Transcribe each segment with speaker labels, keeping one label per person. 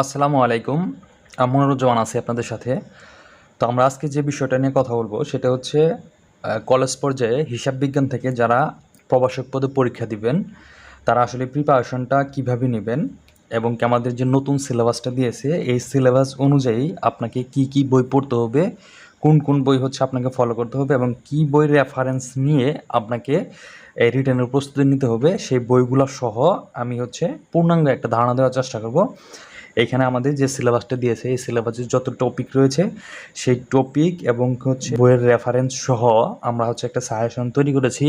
Speaker 1: আসসালামু আলাইকুম। আমি মনোরুজ্জামান আছি আপনাদের সাথে। তো আমরা আজকে যে বিষয়টা নিয়ে কথা বলব, সেটা হচ্ছে কলেজ পর্যায়ে হিসাব বিজ্ঞান থেকে যারা প্রবাসক পদে পরীক্ষা দিবেন, তারা আসলে প্রিপারেশনটা কীভাবে নেবেন এবং কি আমাদের যে নতুন সিলেবাসটা দিয়েছে, এই সিলেবাস অনুযায়ী আপনাকে কি কি বই পড়তে হবে, কোন কোন বই হচ্ছে আপনাকে ফলো করতে হবে এবং কি বই রেফারেন্স নিয়ে আপনাকে, এই রিটার্নের প্রস্তুতি নিতে হবে, সেই বইগুলো সহ আমি হচ্ছে পূর্ণাঙ্গ একটা ধারণা দেওয়ার চেষ্টা করব। এখানে আমাদের যে সিলেবাসটা দিয়েছে এই সিলেবাসের যত টপিক রয়েছে সেই টপিক এবং হচ্ছে বইয়ের রেফারেন্স সহ আমরা হচ্ছে একটা সাজেশন তৈরি করেছি।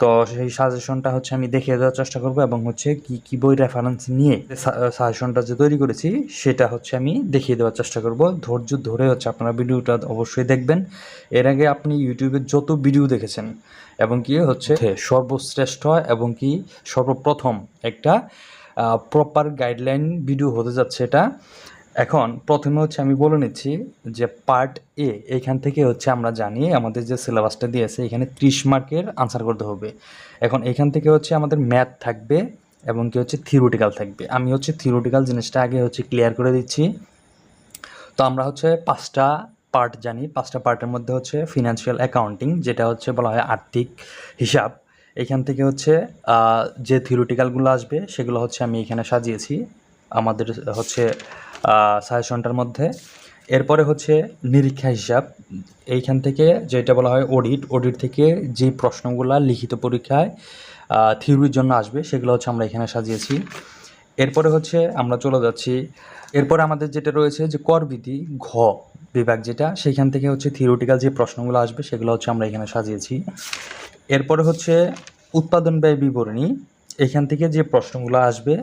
Speaker 1: তো সেই সাজেশনটা হচ্ছে আমি দেখিয়ে দেওয়ার চেষ্টা করব এবং হচ্ছে কি কি বই রেফারেন্স নিয়ে সাজেশনটা যে তৈরি করেছি সেটা হচ্ছে আমি দেখিয়ে দেওয়ার চেষ্টা করব। ধৈর্য ধরে হচ্ছে আপনারা ভিডিওটা অবশ্যই দেখবেন। এর আগে আপনি ইউটিউবে যত ভিডিও দেখেছেন এবং কি হচ্ছে সর্বশ্রেষ্ঠ এবং কি সর্বপ্রথম একটা প্রপার গাইডলাইন ভিডিও হতে যাচ্ছে এটা। এখন প্রথমে হচ্ছে আমি বলে নিচ্ছি যে পার্ট এ এইখান থেকে হচ্ছে আমরা জানি আমাদের যে সিলেবাসটা দিয়েছে, এখানে ত্রিশ মার্কের আনসার করতে হবে। এখন এখান থেকে হচ্ছে আমাদের ম্যাথ থাকবে এবং কি হচ্ছে থিওরিটিক্যাল থাকবে। আমি হচ্ছে থিওরিটিক্যাল জিনিসটা আগে হচ্ছে ক্লিয়ার করে দিচ্ছি। তো আমরা হচ্ছে পাঁচটা পার্ট জানি। পাঁচটা পার্টের মধ্যে হচ্ছে ফিনান্সিয়াল অ্যাকাউন্টিং যেটা হচ্ছে বলা হয় আর্থিক হিসাব। এখান থেকে হচ্ছে যে থিওরিটিক্যালগুলো আসবে, সেগুলো হচ্ছে আমি এখানে সাজিয়েছি আমাদের হচ্ছে সাজেশনটার মধ্যে। এরপরে হচ্ছে নিরীক্ষা হিসাব। এইখান থেকে যেটা বলা হয় অডিট অডিট থেকে যে প্রশ্নগুলো লিখিত পরীক্ষায় থিওরির জন্য আসবে, সেগুলো হচ্ছে আমরা এখানে সাজিয়েছি। এরপরে হচ্ছে আমরা চলে যাচ্ছি। এরপরে আমাদের যেটা রয়েছে যে করবিধি ঘ বিভাগ যেটা, সেখান থেকে হচ্ছে থিওরিটিক্যাল যে প্রশ্নগুলো আসবে, সেগুলো হচ্ছে আমরা এখানে সাজিয়েছি। এরপরে হচ্ছে উৎপাদন ব্যয় বিবরণী। এখান থেকে যে প্রশ্নগুলো আসবে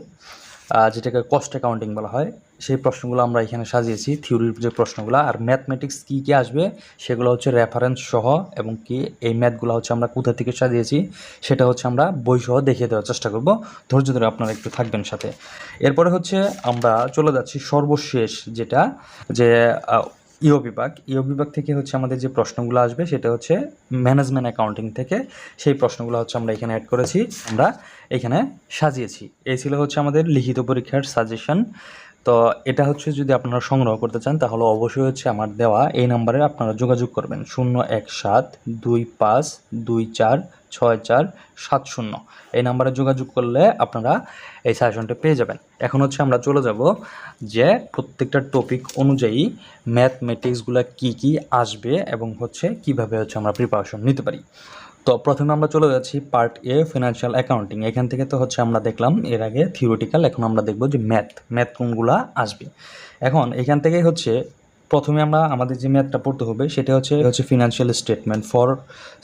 Speaker 1: যেটাকে কস্ট অ্যাকাউন্টিং বলা হয়, সেই প্রশ্নগুলো আমরা এখানে সাজিয়েছি থিওরির যে প্রশ্নগুলো। আর ম্যাথমেটিক্স কী কী আসবে, সেগুলো হচ্ছে রেফারেন্স সহ এবং কি এই ম্যাথগুলো হচ্ছে আমরা কোথা থেকে সাজিয়েছি, সেটা হচ্ছে আমরা বই সহ দেখিয়ে দেওয়ার চেষ্টা করব। ধৈর্য ধরে আপনারা একটু থাকবেন সাথে। এরপরে হচ্ছে আমরা চলে যাচ্ছি সর্বশেষ যেটা, যে ইও বিভাগ। ইও বিভাগ থেকে হচ্ছে আমাদের যে প্রশ্নগুলো আসবে, সেটা হচ্ছে ম্যানেজমেন্ট অ্যাকাউন্টিং থেকে। সেই প্রশ্নগুলো হচ্ছে আমরা এখানে অ্যাড করেছি, আমরা এখানে সাজিয়েছি। এই ছিল হচ্ছে আমাদের লিখিত পরীক্ষার সাজেশন তো এটা হচ্ছে যদি আপনারা সংগ্রহ করতে চান, তাহলে অবশ্যই হচ্ছে আমার দেওয়া এই নাম্বারে আপনারা যোগাযোগ করবেন। শূন্য এক সাত দুই পাঁচ দুই চার ছয় চার সাত শূন্য। এই নাম্বারে যোগাযোগ করলে আপনারা এই সাজেশনটা পেয়ে যাবেন। এখন হচ্ছে আমরা চলে যাব যে প্রত্যেকটা টপিক অনুযায়ী ম্যাথমেটিক্সগুলো কি কি আসবে এবং হচ্ছে কীভাবে হচ্ছে আমরা প্রিপারেশন নিতে পারি। তো প্রথমে আমরা চলে যাচ্ছি পার্ট এ ফিনান্সিয়াল অ্যাকাউন্টিং এখান থেকে তো হচ্ছে আমরা দেখলাম এর আগে থিওরিটিক্যাল এখন আমরা দেখব যে ম্যাথ ম্যাথ কোনগুলো আসবে। এখন এখান থেকে হচ্ছে প্রথমে আমরা আমাদের যে ম্যাথটা পড়তে হবে, সেটা হচ্ছে হচ্ছে financial statement for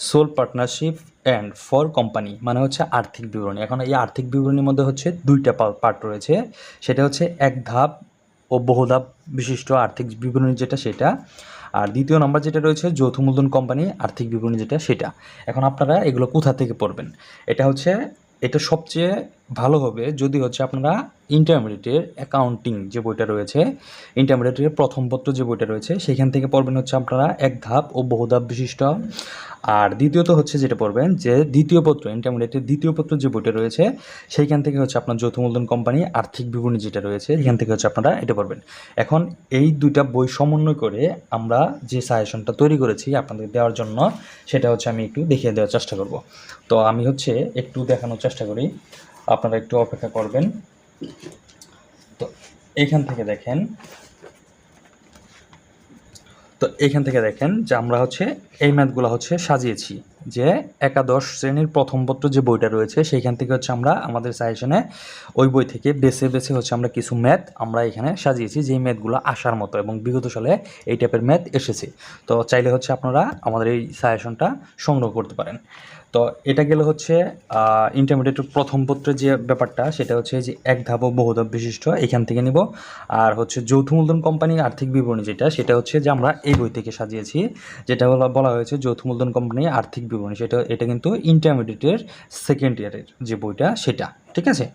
Speaker 1: sole partnership and for company মানে হচ্ছে আর্থিক বিবরণী। এখন এই আর্থিক বিবরণীর মধ্যে হচ্ছে দুইটা পার্ট রয়েছে। সেটা হচ্ছে এক ধাপ ও বহুধাপ বিশিষ্ট আর্থিক বিবরণী যেটা, সেটা আর দ্বিতীয় নাম্বার যেটা রয়েছে, যৌথ মূলধন কোম্পানি, আর্থিক বিবরণী যেটা, সেটা। এখন আপনারা এগুলো কোথা থেকে পড়বেন? এটা হচ্ছে, এটা সবচেয়ে ভালো হবে যদি হচ্ছে আপনারা ইন্টারমিডিয়েটের অ্যাকাউন্টিং যে বইটা রয়েছে ইন্টারমিডিয়েটের প্রথম পত্র যে বইটা রয়েছে, সেখান থেকে পড়বেন হচ্ছে আপনারা এক ধাপ ও বহুধাপ বিশিষ্ট আর দ্বিতীয়ত হচ্ছে যেটা পড়বেন যে দ্বিতীয় পত্র ইন্টারমিডিয়েটের দ্বিতীয় পত্র যে বইটা রয়েছে, সেইখান থেকে হচ্ছে আপনার যৌথ মূলধন কোম্পানি আর্থিক বিবরণী যেটা রয়েছে সেখান থেকে হচ্ছে আপনারা এটা পড়বেন। এখন এই দুইটা বই সমন্বয় করে আমরা যে সাজেশনটা তৈরি করেছি আপনাদের দেওয়ার জন্য, সেটা হচ্ছে আমি একটু দেখিয়ে দেওয়ার চেষ্টা করব। তো আমি হচ্ছে একটু দেখানোর চেষ্টা করি, আপনারা একটু অপেক্ষা করবেন। তো এইখান থেকে দেখেন তো এইখান থেকে দেখেন যে আমরা হচ্ছে এই ম্যাথগুলো হচ্ছে সাজিয়েছি যে একাদশ শ্রেণির প্রথম পত্র যে বইটা রয়েছে, সেইখান থেকে হচ্ছে আমরা আমাদের সাজেশনে ওই বই থেকে বেছে বেছে হচ্ছে আমরা কিছু ম্যাথ আমরা এখানে সাজিয়েছি যেই ম্যাথগুলো আসার মতো এবং বিগত সালে এই টাইপের ম্যাথ এসেছে। তো চাইলে হচ্ছে আপনারা আমাদের এই সাজেশনটা সংগ্রহ করতে পারেন। তো এটা গেলে হচ্ছে ইন্টারমিডিয়েটের প্রথম পত্রের যে ব্যাপারটা সেটা হচ্ছে যে এক ধাপ ও বহুধাপ বিশিষ্ট এখান থেকে নিব। আর হচ্ছে যৌথ মূলধন কোম্পানির আর্থিক বিবরণী যেটা সেটা হচ্ছে যে আমরা এই বই থেকে সাজিয়েছি যেটা বলা বলা হয়েছে যৌথ মূলধন কোম্পানির আর্থিক বিবরণী। সেটা এটা কিন্তু ইন্টারমিডিয়েটের সেকেন্ড ইয়ারের যে বইটা সেটা ঠিক আছে?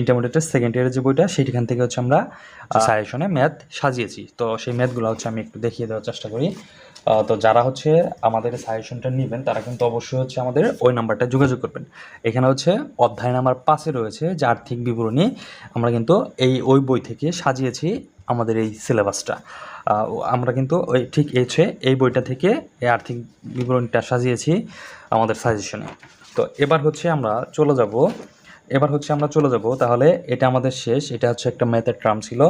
Speaker 1: ইন্টারমিডিয়েটের সেকেন্ড ইয়ারের যে বইটা সেখান থেকে হচ্ছে আমরা সাজেশনে ম্যাথ সাজিয়েছি। তো সেই ম্যাথগুলো হচ্ছে আমি একটু দেখিয়ে দেওয়ার চেষ্টা করি। তো যারা হচ্ছে আমাদের সাজেশনটা নেবেন, তারা কিন্তু অবশ্যই হচ্ছে আমাদের ওই নাম্বারটা যোগাযোগ করবেন। এখানে হচ্ছে অধ্যায় নাম্বার পাঁচে রয়েছে যে আর্থিক বিবরণী। আমরা কিন্তু এই ওই বই থেকে সাজিয়েছি আমাদের এই সিলেবাসটা আমরা কিন্তু ওই ঠিক এসে এই বইটা থেকে এই আর্থিক বিবরণীটা সাজিয়েছি আমাদের সাজেশনে তো এবার হচ্ছে আমরা চলে যাব। এবার হচ্ছে আমরা চলে যাব। তাহলে এটা আমাদের শেষ। এটা হচ্ছে একটা ম্যাথের টার্ম ছিল।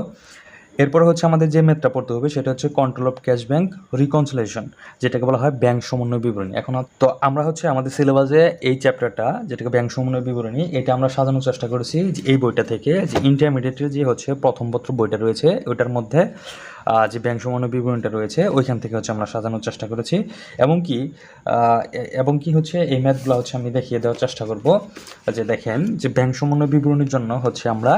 Speaker 1: এরপরে হচ্ছে আমাদের যে মেথটা পড়তে হবে, সেটা হচ্ছে control of cash bank reconciliation যেটাকে বলা হয় ব্যাংক সমন্বয় বিবরণী। এখন তো আমরা হচ্ছে আমাদের সিলেবাসে এই চ্যাপ্টারটা যেটাকে ব্যাংক সমন্বয় বিবরণী, এটা আমরা সাজানোর চেষ্টা করেছি এই বইটা থেকে, যে ইন্টারমিডিয়েটের যে হচ্ছে প্রথম পত্র বইটা রয়েছে, ওইটার মধ্যে যে ব্যাংক সমানো বিবরণটা রয়েছে, ওইখান থেকে হচ্ছে আমরা সাজানোর চেষ্টা করেছি। এবং কি এবং কি হচ্ছে, এই ম্যাথগুলো হচ্ছে আমি দেখিয়ে দেওয়ার চেষ্টা করব। যে দেখেন, যে ব্যাংক সমানো বিবরণীর জন্য হচ্ছে আমরা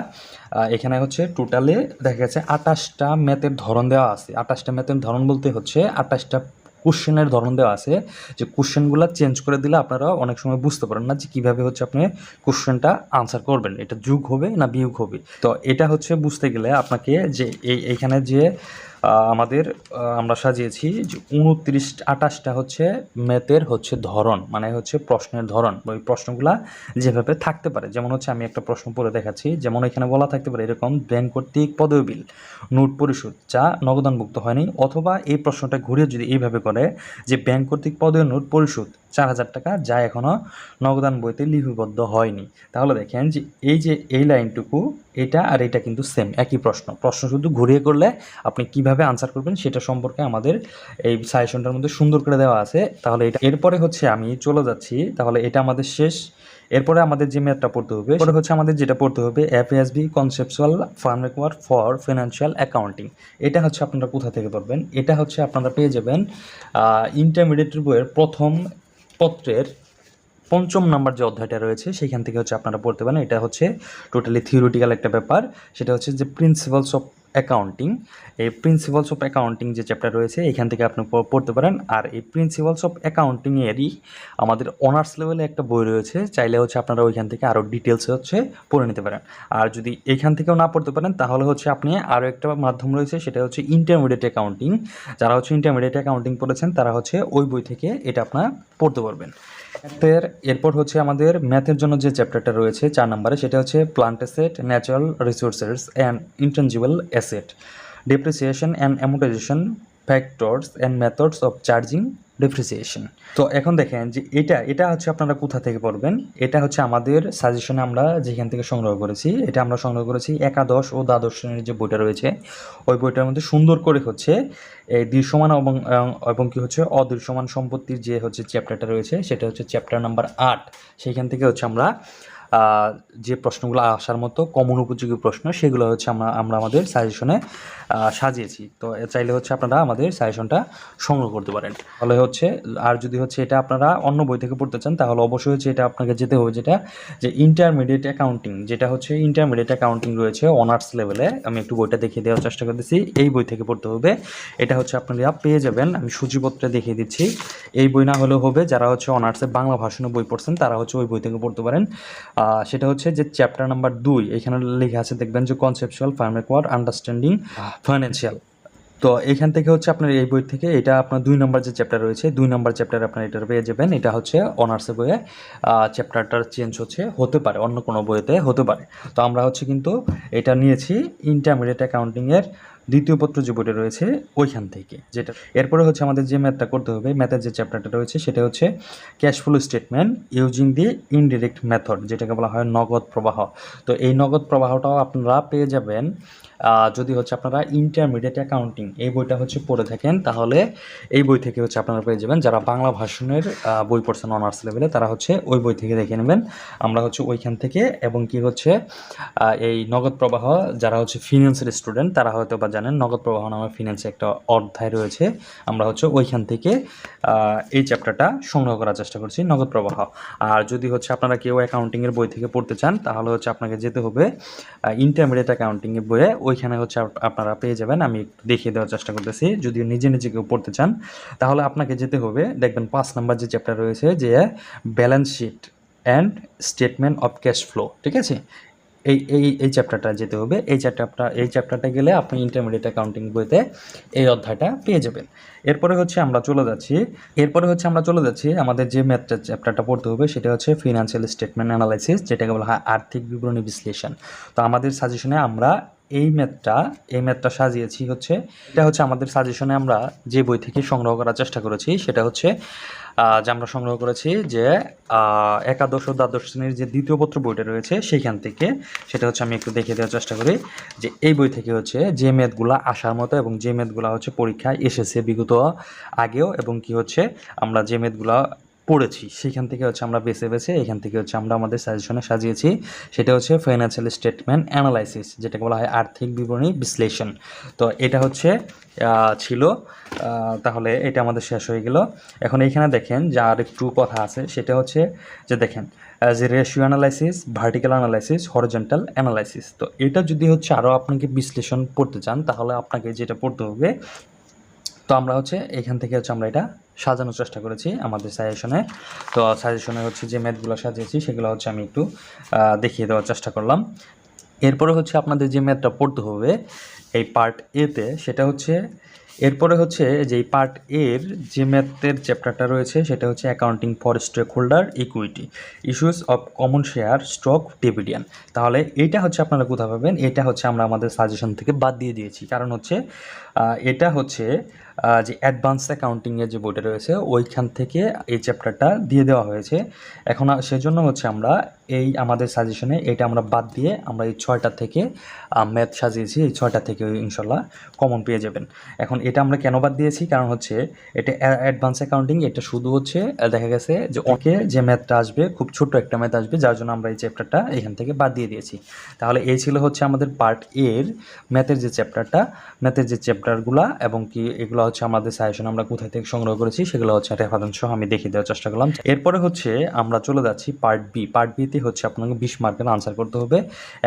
Speaker 1: এখানে হচ্ছে টোটালে দেখা গেছে আটাশটা ম্যাথের ধরন দেওয়া আছে। আটাশটা ম্যাথের ধরন বলতে হচ্ছে আঠাশটা কোশ্চেনের ধরন দেওয়া আছে যে কোশ্চেনগুলো চেঞ্জ করে দিলে আপনারা অনেক সময় বুঝতে পারেন না যে কীভাবে হচ্ছে আপনি কোশ্চেনটা আনসার করবেন। এটা যুগ হবে না বিয়োগ হবে? তো এটা হচ্ছে বুঝতে গেলে আপনাকে যে এই এইখানে যে আমাদের আমরা সাজিয়েছি যে উনত্রিশ, আঠাশটা হচ্ছে ম্যাথের হচ্ছে ধরন মানে হচ্ছে প্রশ্নের ধরন, ওই প্রশ্নগুলা যেভাবে থাকতে পারে। যেমন হচ্ছে আমি একটা প্রশ্ন পড়ে দেখাচ্ছি, যেমন এখানে বলা থাকতে পারে এরকম, ব্যাংক কর্তৃক পদবী বিল নোট পরিশোধ যা নগদানভুক্ত হয়নি অথবা এই প্রশ্নটা ঘুরিয়ে যদি এইভাবে করে যে ব্যাংক কর্তৃক পদবী নোট পরিশোধ চার হাজার টাকা যা এখনও নগদান বইতে লিপিবদ্ধ হয়নি। তাহলে দেখেন যে এই যে এই লাইনটুকু, এটা আর এটা কিন্তু সেম একই প্রশ্ন। প্রশ্ন শুধু ঘুরিয়ে করলে আপনি কীভাবে আনসার করবেন সেটা সম্পর্কে আমাদের এই সাজেশনটার মধ্যে সুন্দর করে দেওয়া আছে। তাহলে এটা, এরপরে হচ্ছে আমি চলে যাচ্ছি। তাহলে এটা আমাদের শেষ। এরপরে আমাদের যে ম্যাথটা পড়তে হবে পরে হচ্ছে আমাদের যেটা পড়তে হবে FSB conceptual framework for financial accounting এটা হচ্ছে আপনারা কোথা থেকে পড়বেন? এটা হচ্ছে আপনারা পেয়ে যাবেন ইন্টারমিডিয়েট বইয়ের প্রথম পত্রের পঞ্চম নাম্বার যে অধ্যায়টা রয়েছে সেইখান থেকে হচ্ছে আপনারা পড়তে পারেন। এটা হচ্ছে টোটালি থিওরিটিক্যাল একটা ব্যাপার। সেটা হচ্ছে যে প্রিন্সিপালস অফ অ্যাকাউন্টিং এই প্রিন্সিপালস অফ অ্যাকাউন্টিং যে চ্যাপ্টার রয়েছে, এখান থেকে আপনি পড়তে পারেন। আর এই প্রিন্সিপালস অফ অ্যাকাউন্টিংয়েরই আমাদের অনার্স লেভেলে একটা বই রয়েছে, চাইলে হচ্ছে আপনারা ওইখান থেকে আরও ডিটেলস হচ্ছে পড়ে নিতে পারেন। আর যদি এখান থেকেও না পড়তে পারেন, তাহলে হচ্ছে আপনি আরও একটা মাধ্যম রয়েছে, সেটা হচ্ছে ইন্টারমিডিয়েট অ্যাকাউন্টিং যারা হচ্ছে ইন্টারমিডিয়েট অ্যাকাউন্টিং পড়েছেন, তারা হচ্ছে ওই বই থেকে এটা আপনারা পড়তে পারবেন। ম্যাথের এরপর হচ্ছে আমাদের ম্যাথের জন্য যে চ্যাপ্টারটা রয়েছে চার নম্বরে, সেটা হচ্ছে plant asset natural resources and intangible asset depreciation and amortization factors and methods of charging depreciation তো এখন দেখেন যে এটা এটা হচ্ছে আপনারা কোথা থেকে পড়বেন? এটা হচ্ছে আমাদের সাজেশনে আমরা যেখান থেকে সংগ্রহ করেছি। এটা আমরা সংগ্রহ করেছি একাদশ ও দ্বাদশ শ্রেণির যে বইটা রয়েছে, ওই বইটার মধ্যে সুন্দর করে হচ্ছে এই দৃশ্যমান এবং এবং কি হচ্ছে অদৃশ্যমান সম্পত্তির যে হচ্ছে চ্যাপ্টারটা রয়েছে, সেটা হচ্ছে চ্যাপ্টার নাম্বার আট। সেইখান থেকে হচ্ছে আমরা যে প্রশ্নগুলো আসার মতো কমন উপযোগী প্রশ্ন, সেগুলো হচ্ছে আমরা আমরা আমাদের সাজেশনে সাজিয়েছি। তো চাইলে হচ্ছে আপনারা আমাদের সাজেশনটা সংগ্রহ করতে পারেন। তাহলে হচ্ছে, আর যদি হচ্ছে এটা আপনারা অন্য বই থেকে পড়তে চান, তাহলে অবশ্যই হচ্ছে এটা আপনাকে যেতে হবে যেটা, যে ইন্টারমিডিয়েট অ্যাকাউন্টিং যেটা হচ্ছে ইন্টারমিডিয়েট অ্যাকাউন্টিং রয়েছে অনার্স লেভেলে আমি একটু বইটা দেখিয়ে দেওয়ার চেষ্টা করতেছি, এই বই থেকে পড়তে হবে। এটা হচ্ছে আপনারা পেয়ে যাবেন, আমি সূচিপত্রে দেখিয়ে দিচ্ছি। এই বই না হলেও হবে, যারা হচ্ছে অনার্সে বাংলা ভাষণে বই পড়ছেন, তারা হচ্ছে ওই বই থেকে পড়তে পারেন। সেটা হচ্ছে যে চ্যাপ্টার নাম্বার দুই এখানে লেখা আছে দেখবেন যে কনসেপচুয়াল ফার্মেকওয়ার আন্ডারস্ট্যান্ডিং ফাইন্যান্সিয়াল তো এখান থেকে হচ্ছে আপনার এই বই থেকে এটা আপনার দুই নম্বর যে চ্যাপ্টার রয়েছে দুই নম্বর চ্যাপ্টার আপনার এটা পেয়ে যাবেন। এটা হচ্ছে অনার্সের বইয়ে চ্যাপ্টারটার চেঞ্জ হচ্ছে হতে পারে অন্য কোনো বইতে হতে পারে। তো আমরা হচ্ছে কিন্তু এটা নিয়েছি ইন্টারমিডিয়েট অ্যাকাউন্টিংয়ের দ্বিতীয় পত্র যে বইটা রয়েছে, ওইখান থেকে, যেটা এরপরে হচ্ছে আমাদের যে ম্যাথটা করতে হবে ম্যাথের যে চ্যাপ্টারটা রয়েছে, সেটা হচ্ছে cash flow statement using the indirect method যেটাকে বলা হয় নগদ প্রবাহ। তো এই নগদ প্রবাহটাও আপনারা পেয়ে যাবেন যদি হচ্ছে আপনারা ইন্টারমিডিয়েট অ্যাকাউন্টিং এই বইটা হচ্ছে পড়ে থাকেন, তাহলে এই বই থেকে হচ্ছে আপনারা পেয়ে যাবেন। যারা বাংলা ভাষণের বই পড়ছেন অনার্স লেভেলে তারা হচ্ছে ওই বই থেকে দেখে নেবেন। আমরা হচ্ছে ওইখান থেকে এবং কি হচ্ছে এই নগদ প্রবাহ, যারা হচ্ছে ফিনান্সের স্টুডেন্ট তারা হয়তো বা জানেন, নগদ প্রবাহ নামে ফিনান্সে একটা অধ্যায় রয়েছে। আমরা হচ্ছে ওইখান থেকে এই চ্যাপ্টারটা সংগ্রহ করার চেষ্টা করছি, নগদ প্রবাহ। আর যদি হচ্ছে আপনারা কেউ অ্যাকাউন্টিংয়ের বই থেকে পড়তে চান, তাহলে হচ্ছে আপনাকে যেতে হবে ইন্টারমিডিয়েট অ্যাকাউন্টিংয়ের বইয়ে ওইখানে হচ্ছে আপনারা পেয়ে যাবেন। আমি দেখিয়ে দেওয়ার চেষ্টা করতেছি। যদি নিজে নিজে কেউ পড়তে চান, তাহলে আপনাকে যেতে হবে। দেখবেন পাঁচ নাম্বার যে চ্যাপ্টার রয়েছে যে balance sheet and statement of cash flow ঠিক আছে? এই এই এই চ্যাপ্টারটা যেতে হবে। এই চ্যাপ্টারটা এই চ্যাপ্টারটা গেলে আপনি ইন্টারমিডিয়েট অ্যাকাউন্টিং বইতে এই অধ্যায়টা পেয়ে যাবেন। এরপরে হচ্ছে আমরা চলে যাচ্ছি। এরপরে হচ্ছে আমরা চলে যাচ্ছি। আমাদের যে ম্যাথটা চ্যাপ্টারটা পড়তে হবে সেটা হচ্ছে ফিনান্সিয়াল স্টেটমেন্ট অ্যানালাইসিস যেটাকে বলা হয় আর্থিক বিবরণী বিশ্লেষণ। তো আমাদের সাজেশনে আমরা এই ম্যাথটা এই ম্যাথটা সাজিয়েছি হচ্ছে, এটা হচ্ছে আমাদের সাজেশনে আমরা যে বই থেকে সংগ্রহ করার চেষ্টা করেছি, সেটা হচ্ছে যে আমরা সংগ্রহ করেছি যে একাদশ ও দ্বাদশ শ্রেণির যে দ্বিতীয় পত্র বইটা রয়েছে সেইখান থেকে, সেটা হচ্ছে আমি একটু দেখিয়ে দেওয়ার চেষ্টা করি, যে এই বই থেকে হচ্ছে যে ম্যাথগুলো আসার মতো এবং যে ম্যাথগুলো হচ্ছে পরীক্ষায় এসেছে বিগত আগেও এবং কি হচ্ছে, আমরা যে ম্যাথগুলো পড়েছি সেখান থেকে হচ্ছে আমরা বেছে বেছে এখান থেকে হচ্ছে আমরা আমাদের সাজেশনে সাজিয়েছি। সেটা হচ্ছে ফাইন্যান্সিয়াল স্টেটমেন্ট অ্যানালাইসিস যেটাকে বলা হয় আর্থিক বিবরণী বিশ্লেষণ। তো এটা হচ্ছে ছিল তাহলে এটা আমাদের শেষ হয়ে গেল। এখন এইখানে দেখেন যে আর একটু কথা আছে, সেটা হচ্ছে যে দেখেন যে ratio analysis vertical analysis horizontal analysis তো এটা যদি হচ্ছে আরও আপনাকে বিশ্লেষণ পড়তে চান, তাহলে আপনাকে যেটা পড়তে হবে তো আমরা হচ্ছে এখান থেকে হচ্ছে আমরা এটা সাজানোর চেষ্টা করেছি আমাদের সাজেশনে তো সাজেশনে হচ্ছে যে ম্যাথগুলো সাজিয়েছি, সেগুলো হচ্ছে আমি একটু দেখিয়ে দেওয়ার চেষ্টা করলাম। এরপরে হচ্ছে আপনাদের যে ম্যাথটা পড়তে হবে এই পার্ট এতে সেটা হচ্ছে, এরপরে হচ্ছে যে পার্ট এর যে ম্যাথের চ্যাপ্টারটা রয়েছে, সেটা হচ্ছে accounting for stakeholder equity issues of common share stock dividend তাহলে এইটা হচ্ছে আপনারা কোথায় পাবেন? এটা হচ্ছে আমরা আমাদের সাজেশন থেকে বাদ দিয়ে দিয়েছি। কারণ হচ্ছে এটা হচ্ছে যে অ্যাডভান্স অ্যাকাউন্টিংয়ের যে বইটা রয়েছে, ওইখান থেকে এই চ্যাপ্টারটা দিয়ে দেওয়া হয়েছে। এখন সেজন্য হচ্ছে আমরা এই আমাদের সাজেশনে এটা আমরা বাদ দিয়ে আমরা এই ছয়টা থেকে ম্যাথ সাজিয়েছি, এই ছয়টা থেকে ইনশাল্লাহ কমন পেয়ে যাবেন। এখন এটা আমরা কেন বাদ দিয়েছি? কারণ হচ্ছে এটা অ্যাডভান্স অ্যাকাউন্টিং এটা শুধু হচ্ছে দেখা গেছে যে ওকে যে ম্যাথটা আসবে, খুব ছোট্ট একটা ম্যাথ আসবে, যার জন্য আমরা এই চ্যাপ্টারটা এখান থেকে বাদ দিয়ে দিয়েছি। তাহলে এই ছিল হচ্ছে আমাদের পার্ট এর ম্যাথের যে চ্যাপ্টারটা ম্যাথের যে চ্যাপ্টারগুলো এবং কি এগুলো হচ্ছে আমাদের সাজেশন আমরা কোথায় থেকে সংগ্রহ করেছি, সেগুলো হচ্ছে রেফারেন্স সহ আমি দেখিয়ে দেওয়ার চেষ্টা করলাম। এরপরে হচ্ছে আমরা চলে যাচ্ছি পার্ট বি পার্ট বিতে হচ্ছে আপনাকে বিশ মার্কের আনসার করতে হবে।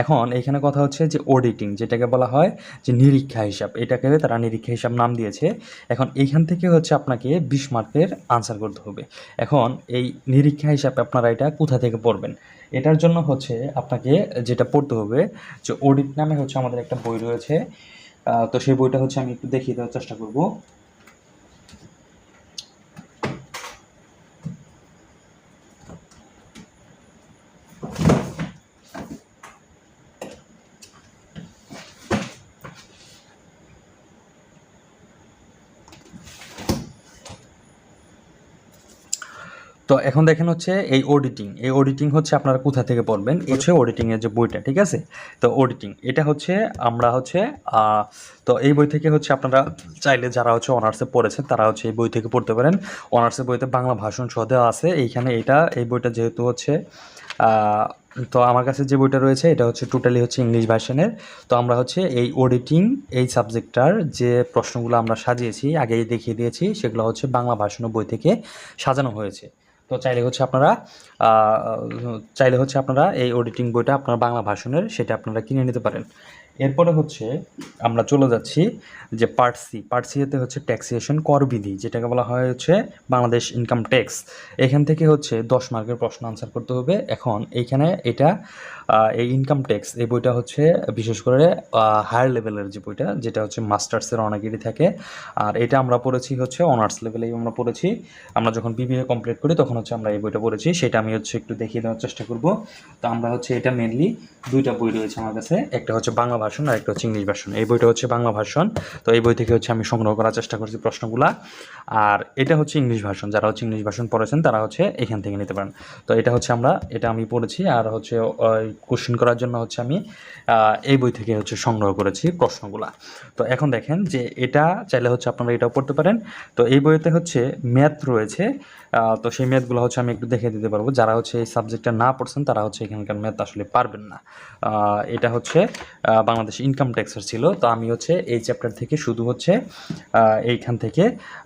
Speaker 1: এখন এখানে কথা হচ্ছে যে অডিটিং যেটাকে বলা হয় যে নিরীক্ষা হিসাব, এটাকে তারা নিরীক্ষা হিসাব নাম দিয়েছে। এখন এইখান থেকে হচ্ছে আপনাকে বিশ মার্কের আনসার করতে হবে। এখন এই নিরীক্ষা হিসাবে আপনারা এটা কোথা থেকে পড়বেন? এটার জন্য হচ্ছে আপনাকে যেটা পড়তে হবে যে অডিট নামে হচ্ছে আমাদের একটা বই রয়েছে। তো সেই বইটা হচ্ছে আমি একটু দেখিয়ে দেওয়ার চেষ্টা করব। এখন দেখেন হচ্ছে এই অডিটিং এই অডিটিং হচ্ছে আপনারা কোথা থেকে পড়বেন? হচ্ছে অডিটিং এর যে বইটা, ঠিক আছে? তো অডিটিং এটা হচ্ছে আমরা হচ্ছে তো এই বই থেকে হচ্ছে আপনারা চাইলে যারা হচ্ছে অনার্সে পড়েছেন তারা হচ্ছে এই বই থেকে পড়তে পারেন। অনার্সের বইতে বাংলা ভাষণ দেওয়া আছে। এইখানে এটা, এই বইটা যেহেতু হচ্ছে তো আমার কাছে যে বইটা রয়েছে, এটা হচ্ছে টোটালি হচ্ছে ইংলিশ ভার্সনের। তো আমরা হচ্ছে এই অডিটিং এই সাবজেক্টটার যে প্রশ্নগুলো আমরা সাজিয়েছি, আগেই দেখিয়ে দিয়েছি, সেগুলো হচ্ছে বাংলা ভাষণ বই থেকে সাজানো হয়েছে। তো চাইলে হচ্ছে আপনারা চাইলে হচ্ছে আপনারা এই অডিটিং বইটা আপনার বাংলা ভাষণের, সেটা আপনারা কিনে নিতে পারেন। এরপরে হচ্ছে আমরা চলে যাচ্ছি যে পার্ট সি পার্ট সিতে হচ্ছে ট্যাক্সিয়েশন কর বিধি, যেটাকে বলা হয় হচ্ছে বাংলাদেশ ইনকাম ট্যাক্স এখান থেকে হচ্ছে দশ মার্কের প্রশ্ন আনসার করতে হবে। এখন এইখানে এটা এই ইনকাম ট্যাক্স এই বইটা হচ্ছে বিশেষ করে হায়ার লেভেলের যে বইটা, যেটা হচ্ছে মাস্টার্সের অনেকেরই থাকে। আর এটা আমরা পড়েছি হচ্ছে অনার্স লেভেলেই আমরা পড়েছি। আমরা যখন বিবিএ কমপ্লিট করি তখন হচ্ছে আমরা এই বইটা পড়েছি। সেটা আমি হচ্ছে একটু দেখিয়ে দেওয়ার চেষ্টা করব। তো আমরা হচ্ছে এটা মেনলি দুইটা বই রয়েছে আমার কাছে। একটা হচ্ছে বাংলা ভাষণ আর একটা হচ্ছে ইংলিশ ভাষণ। এই বইটা হচ্ছে বাংলা ভাষণ। তো এই বই থেকে হচ্ছে আমি সংগ্রহ করার চেষ্টা করছি প্রশ্নগুলা। আর এটা হচ্ছে ইংলিশ ভাষণ। যারা হচ্ছে ইংলিশ ভাষণ পড়েছেন, তারা হচ্ছে এখান থেকে নিতে পারেন। তো এটা হচ্ছে আমরা, এটা আমি পড়েছি আর হচ্ছে কোশ্চেন করার জন্য হচ্ছে আমি এই বই থেকে হচ্ছে সংগ্রহ করেছি প্রশ্নগুলা। তো এখন দেখেন যে এটা চাইলে হচ্ছে আপনারা এটাও পড়তে পারেন। তো এই বইতে হচ্ছে ম্যাথ রয়েছে। তো সেই ম্যাথগুলো হচ্ছে আমি একটু দেখে দিতে পারব। যারা হচ্ছে এই সাবজেক্টটা না পড়ছেন, তারা হচ্ছে এখানকার ম্যাথ আসলে পারবেন না। এটা হচ্ছে বাংলাদেশ ইনকাম ট্যাক্সের ছিল। তো আমি হচ্ছে এই চ্যাপ্টার থেকে শুধু হচ্ছে এইখান থেকে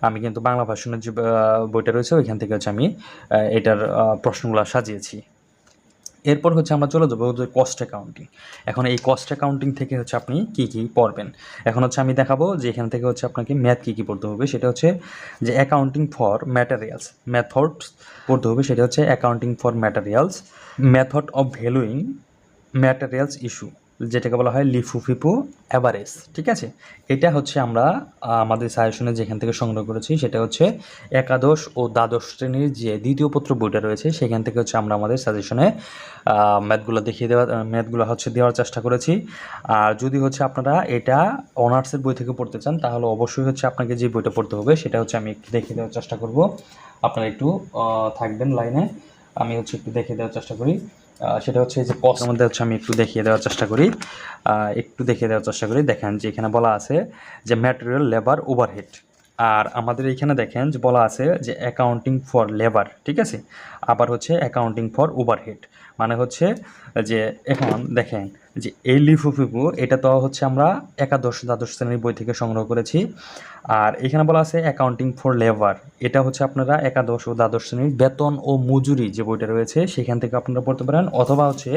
Speaker 1: আমি কিন্তু বাংলা ভাষণের যে বইটা রয়েছে, ওইখান থেকে হচ্ছে আমি এটার প্রশ্নগুলো সাজিয়েছি। এরপর হচ্ছে আমরা চলে যাব যে কস্ট অ্যাকাউন্টিং এখন এই কস্ট অ্যাকাউন্টিং থেকে হচ্ছে আপনি কি কি পড়বেন? এখন হচ্ছে আমি দেখাবো যে এখান থেকে হচ্ছে আপনাকে ম্যাথ কী কী পড়তে হবে। সেটা হচ্ছে যে অ্যাকাউন্টিং ফর ম্যাটেরিয়ালস ম্যাথড পড়তে হবে। সেটা হচ্ছে accounting for materials method of valuing materials issue যেটাকে বলা হয় লিফু ফিপু অ্যাভারেজ ঠিক আছে? এটা হচ্ছে আমরা আমাদের সাজেশনে যেখান থেকে সংগ্রহ করেছি সেটা হচ্ছে একাদশ ও দ্বাদশ শ্রেণির যে দ্বিতীয় পত্র বইটা রয়েছে, সেখান থেকে হচ্ছে আমরা আমাদের সাজেশনে ম্যাথগুলো দেখিয়ে দেওয়া, ম্যাথগুলো হচ্ছে দেওয়ার চেষ্টা করেছি। আর যদি হচ্ছে আপনারা এটা অনার্সের বই থেকে পড়তে চান, তাহলে অবশ্যই হচ্ছে আপনাকে যে বইটা পড়তে হবে সেটা হচ্ছে আমি একটু দেখিয়ে দেওয়ার চেষ্টা করব। আপনারা একটু থাকবেন লাইনে, আমি হচ্ছে একটু দেখিয়ে দেওয়ার চেষ্টা করি। সেটা হচ্ছে যে কস্ট। মধ্যে হচ্ছে আমি একটু দেখিয়ে দেওয়ার চেষ্টা করি। একটু দেখিয়ে দেওয়ার চেষ্টা করি। দেখেন যে এখানে বলা আছে যে ম্যাটেরিয়াল লেবার ওভারহেড আর আমাদের এখানে দেখেন যে বলা আছে যে অ্যাকাউন্টিং ফর লেবার ঠিক আছে? আবার হচ্ছে অ্যাকাউন্টিং ফর ওভারহেড মানে হচ্ছে যে এখন দেখেন যে এই লিফুফিপু এটা তো হচ্ছে আমরা একাদশ দ্বাদশ শ্রেণির বই থেকে সংগ্রহ করেছি। আর এখানে বলা আছে অ্যাকাউন্টিং ফর লেবার এটা হচ্ছে আপনারা একাদশ ও দ্বাদশ শ্রেণির বেতন ও মজুরি যে বইটা রয়েছে, সেখান থেকে আপনারা পড়তে পারেন। অথবা হচ্ছে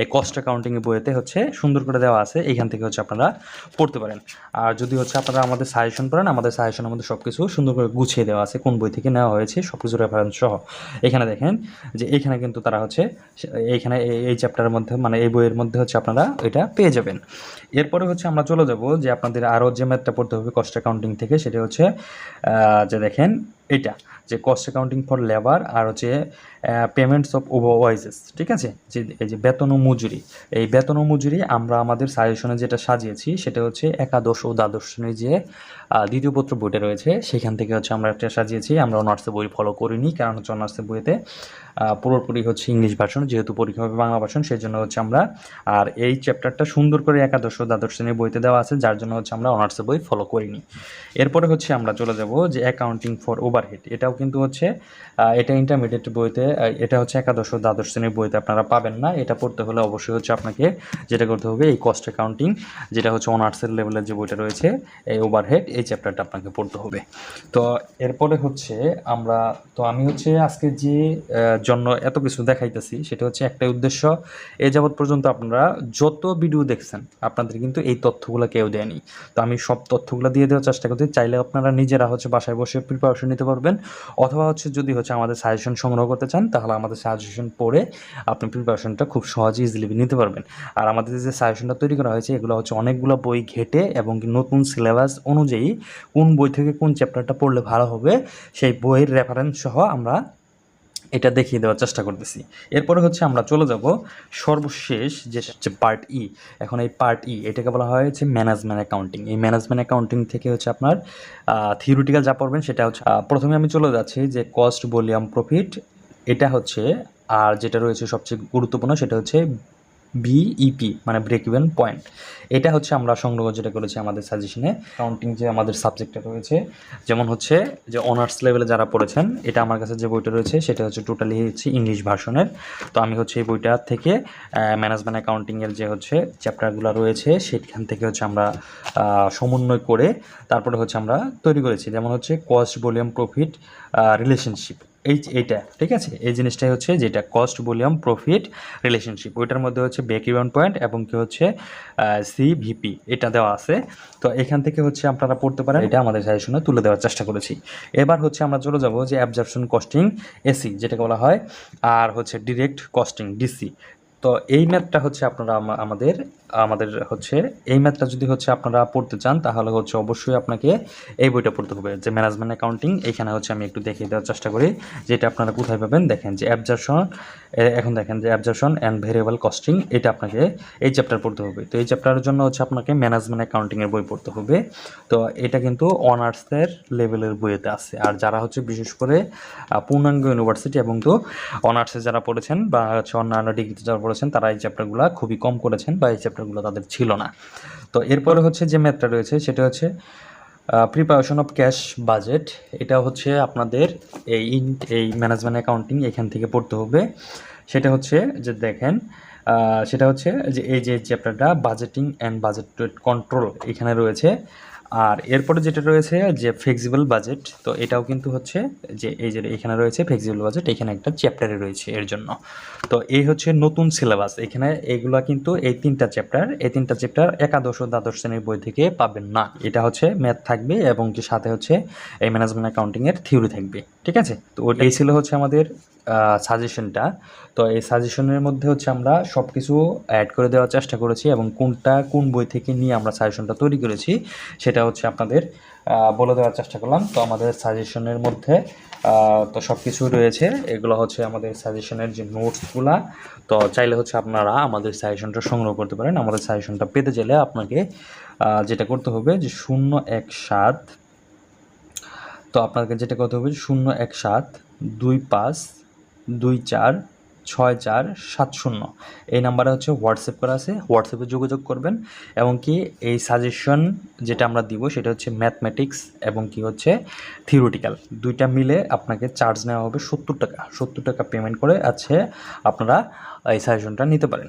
Speaker 1: এই কস্ট অ্যাকাউন্টিং বইতে হচ্ছে সুন্দর করে দেওয়া আছে, এখান থেকে হচ্ছে আপনারা পড়তে পারেন। আর যদি হচ্ছে আপনারা আমাদের সাজেশন পড়েন, আমাদের সাজেশনের মধ্যে সব কিছু সুন্দর করে গুছিয়ে দেওয়া আছে, কোন বই থেকে নেওয়া হয়েছে সব কিছু রেফারেন্স সহ। এখানে দেখেন যে এইখানে কিন্তু তারা হচ্ছে, এইখানে এই- চ্যাপ্টারের মধ্যে মানে এই বইয়ের মধ্যে হচ্ছে আপনারা এটা পেয়ে যাবেন। এরপরে হচ্ছে আমরা চলে যাব যে আপনাদের আরও যে ম্যাথটা পড়তে হবে কস্ট অ্যাকাউন্টিং থেকে, সেটা হচ্ছে যে দেখেন এটা, যে কস্ট অ্যাকাউন্টিং ফর লেবার আর হচ্ছে পেমেন্টস অফ ওভারওয়াইজেস ঠিক আছে? যে এই যে বেতন ও মজুরি, এই বেতন ও মজুরি আমরা আমাদের সাজেশনে যেটা সাজিয়েছি সেটা হচ্ছে একাদশ ও দ্বাদশ শ্রেণির যে দ্বিতীয় পত্র বইটা রয়েছে, সেখান থেকে হচ্ছে আমরা একটা সাজিয়েছি, আমরা অনার্সের বই ফলো করিনি, কারণ হচ্ছে অনার্সের বইতে পুরোপুরি হচ্ছে ইংলিশ ভার্সন যেহেতু পরীক্ষা হবে বাংলা ভার্সন সেই জন্য হচ্ছে আমরা আর এই চ্যাপ্টারটা সুন্দর করে একাদশ দ্বাদশ শ্রেণির বইতে দেওয়া আছে, যার জন্য হচ্ছে আমরা অনার্সের বই ফলো করিনি। এরপরে হচ্ছে আমরা চলে যাব যে অ্যাকাউন্টিং ফর ওভারহেড এটাও কিন্তু হচ্ছে এটা ইন্টারমিডিয়েট বইতে এটা হচ্ছে একাদশ দ্বাদশ শ্রেণির বইতে আপনারা পাবেন না। এটা পড়তে হলে অবশ্যই হচ্ছে আপনাকে যেটা করতে হবে, এই কস্ট অ্যাকাউন্টিং যেটা হচ্ছে অনার্সের লেভেলের যে বইটা রয়েছে, এই ওভারহেড এই চ্যাপ্টারটা আপনাকে পড়তে হবে। তো এরপরে হচ্ছে আমরা, তো আমি হচ্ছে আজকে যে জন্য এত কিছু দেখাইতেছি, সেটা হচ্ছে একটাই উদ্দেশ্য, এ যাবৎ পর্যন্ত আপনারা যত ভিডিও দেখছেন, আপনাদের কিন্তু এই তথ্যগুলো কেউ দেয়নি। তো আমি সব তথ্যগুলো দিয়ে দেওয়ার চেষ্টা করতে চাইলে আপনারা নিজেরা হচ্ছে বাসায় বসে প্রিপারেশন নিতে পারবেন, অথবা হচ্ছে যদি হচ্ছে আমাদের সাজেশন সংগ্রহ করতে চান, তাহলে আমাদের সাজেশন পড়ে আপনি প্রিপারেশনটা খুব সহজে ইজিলি নিতে পারবেন। আর আমাদের যে সাজেশনটা তৈরি করা হয়েছে, এগুলো হচ্ছে অনেকগুলো বই ঘেটে এবং নতুন সিলেবাস অনুযায়ী কোন বই থেকে কোন চ্যাপ্টারটা পড়লে ভালো হবে, সেই বইয়ের রেফারেন্স সহ আমরা এটা দেখিয়ে দেওয়ার চেষ্টা করতেছি। এরপরে হচ্ছে আমরা চলে যাব সর্বশেষ যে হচ্ছে পার্ট ই এখন এই পার্ট ই এটাকে বলা হয় হচ্ছে ম্যানেজমেন্ট অ্যাকাউন্টিং এই ম্যানেজমেন্ট অ্যাকাউন্টিং থেকে হচ্ছে আপনার থিওরিটিক্যাল যা পড়বেন সেটা হচ্ছে প্রথমে আমি চলে যাচ্ছি যে কস্ট ভলিউম প্রফিট এটা হচ্ছে, আর যেটা রয়েছে সবচেয়ে গুরুত্বপূর্ণ সেটা হচ্ছে বিইপি মানে ব্রেক ইভেন পয়েন্ট এটা হচ্ছে আমরা সংগ্রহ যেটা করেছি আমাদের সাজেশনে কাউন্টিং যে আমাদের সাবজেক্টটা রয়েছে, যেমন হচ্ছে যে অনার্স লেভেলে যারা পড়েছেন, এটা আমার কাছে যে বইটা রয়েছে, সেটা হচ্ছে টোটালি হচ্ছে ইংলিশ ভার্সনের তো আমি হচ্ছে এই বইটা থেকে ম্যানেজমেন্ট অ্যাকাউন্টিংয়ের যে হচ্ছে চ্যাপ্টারগুলো রয়েছে, সেখান থেকে হচ্ছে আমরা সমন্বয় করে তারপরে হচ্ছে আমরা তৈরি করেছি। যেমন হচ্ছে কস্ট ভলিউম প্রফিট রিলেশনশিপ এই এইটা ঠিক আছে? এই জিনিসটাই হচ্ছে যেটা কস্ট ভলিউম প্রফিট রিলেশনশিপ ওইটার মধ্যে হচ্ছে ব্রেক ইভেন পয়েন্ট এবং কি হচ্ছে সিভিপি এটা দেওয়া আছে। তো এখান থেকে হচ্ছে আপনারা পড়তে পারেন। এটা আমাদের সাজেশনে তুলে দেওয়ার চেষ্টা করেছি। এবার হচ্ছে আমরা চলে যাব যে অ্যাবজারপশন কস্টিং এসি যেটা বলা হয়, আর হচ্ছে ডিরেক্ট কস্টিং ডিসি তো এই ম্যাথটা হচ্ছে আপনারা আমাদের আমাদের হচ্ছে, এই ম্যাথটা যদি হচ্ছে আপনারা পড়তে চান, তাহলে হচ্ছে অবশ্যই আপনাকে এই বইটা পড়তে হবে। যে ম্যানেজমেন্ট অ্যাকাউন্টিং, এখানে হচ্ছে আমি একটু দেখিয়ে দেওয়ার চেষ্টা করি, যেটা আপনারা কোথায় পাবেন, দেখেন যে অ্যাবজারশন এখন দেখেন যে অ্যাবজারশন অ্যান্ড ভেরিয়েবল কস্টিং এটা আপনাকে এই চ্যাপ্টার পড়তে হবে। তো এই চ্যাপ্টারের জন্য হচ্ছে আপনাকে ম্যানেজমেন্ট অ্যাকাউন্টিংয়ের বই পড়তে হবে। তো এটা কিন্তু অনার্সের লেভেলের বইয়েতে আছে। আর যারা হচ্ছে বিশেষ করে পূর্ণাঙ্গ ইউনিভার্সিটি এবং তো অনার্সে যারা পড়েছেন বা হচ্ছে অন্যান্য ডিগ্রিতে যারা পড়েছেন, তারা এই চ্যাপ্টারগুলো খুবই কম করেছেন বা এই চ্যাপ্টারগুলো তাদের ছিল না। তো এরপরে হচ্ছে যে ম্যাথটা রয়েছে, সেটা হচ্ছে প্রিপারেশন অফ ক্যাশ বাজেট এটা হচ্ছে আপনাদের এই এই ম্যানেজমেন্ট অ্যাকাউন্টিং এখান থেকে পড়তে হবে। সেটা হচ্ছে যে দেখেন সেটা হচ্ছে যে এই যে চ্যাপ্টারটা বাজেটিং অ্যান্ড বাজেট কন্ট্রোল এখানে রয়েছে। আর এরপরে যেটা রয়েছে যে ফ্লেক্সিবল বাজেট তো এটাও কিন্তু হচ্ছে যে এই যে এখানে রয়েছে ফ্লেক্সিবল বাজেট এখানে একটা চ্যাপ্টারে রয়েছে এর জন্য। তো এই হচ্ছে নতুন সিলেবাস এখানে এইগুলা কিন্তু এই তিনটা চ্যাপ্টার এই তিনটা চ্যাপ্টার একাদশ ও দ্বাদশ শ্রেণির বই থেকে পাবেন না। এটা হচ্ছে ম্যাথ থাকবে এবং সাথে হচ্ছে এই ম্যানেজমেন্ট অ্যাকাউন্টিংয়ের থিওরি থাকবে, ঠিক আছে? তো ওটাই ছিল হচ্ছে আমাদের সাজেশনটা তো এই সাজেশনের মধ্যে হচ্ছে আমরা সব কিছু অ্যাড করে দেওয়ার চেষ্টা করেছি এবং কোনটা কোন বই থেকে নিয়ে আমরা সাজেশনটা তৈরি করেছি সেটা হচ্ছে আপনাদের বলে দেওয়ার চেষ্টা করলাম। তো আমাদের সাজেশনের মধ্যে তো সব কিছু রয়েছে। এগুলো হচ্ছে আমাদের সাজেশনের যে নোটসগুলা তো চাইলে হচ্ছে আপনারা আমাদের সাজেশনটা সংগ্রহ করতে পারেন। আমাদের সাজেশনটা পেতে চাইলে আপনাকে যেটা করতে হবে যে শূন্য এক সাত, তো আপনাকে যেটা করতে হবে শূন্য এক সাত, দুই পাঁচ দুই চার, ছয় চার, সাত শূন্য। এই নাম্বারে হচ্ছে হোয়াটসঅ্যাপ করা আছে, হোয়াটসঅ্যাপে যোগাযোগ করবেন। এবং কি এই সাজেশন যেটা আমরা দিব, সেটা হচ্ছে ম্যাথমেটিক্স এবং কি হচ্ছে থিওরিটিক্যাল। দুইটা মিলে আপনাকে চার্জ নেওয়া হবে সত্তর টাকা। সত্তর টাকা পেমেন্ট করে আছে আপনারা এই সাজেশনটা নিতে পারেন।